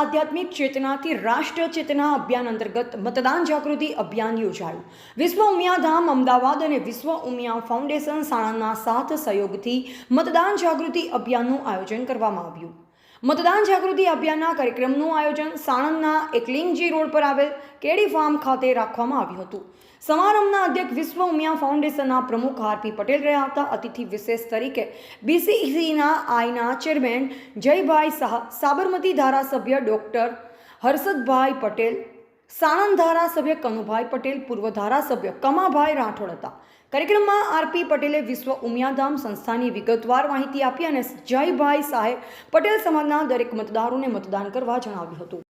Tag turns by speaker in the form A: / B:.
A: આધ્યાત્મિક ચેતનાથી રાષ્ટ્ર ચેતના અભિયાન અંતર્ગત મતદાન જાગૃતિ અભિયાન યોજાયું. વિશ્વ ઉમિયાધામ અમદાવાદ અને વિશ્વ ઉમિયા ફાઉન્ડેશન સાણંદના સાથ સહયોગથી મતદાન જાગૃતિ અભિયાનનું આયોજન કરવામાં આવ્યું. મતદાન જાગૃતિ અભિયાનના કાર્યક્રમનું આયોજન સાણંદના એકલિંગજી રોડ પર આવેલ કેડી ફાર્મ ખાતે રાખવામાં આવ્યું હતું. સમારંભના અધ્યક્ષ વિશ્વ ઉમિયા ફાઉન્ડેશનના પ્રમુખ આરપી પટેલ રહ્યા હતા. અતિથિ વિશેષ તરીકે બીસીસીના આઈના ચેરમેન જયભાઈ શાહ સાબરમતી ધારાસભ્ય ડોક્ટર હર્ષદભાઈ પટેલ સાણંદ ધારાસભ્ય કનુભાઈ પટેલ, પૂર્વ ધારાસભ્ય કમાભાઈ રાઠોડ હતા. કાર્યક્રમમાં આરપી પટેલે વિશ્વ ઉમિયાધામ સંસ્થાની વિગતવાર માહિતી આપી અને જયભાઈ શાહે પટેલ સમાજના દરેક મતદારોને મતદાન કરવા જણાવ્યું હતું.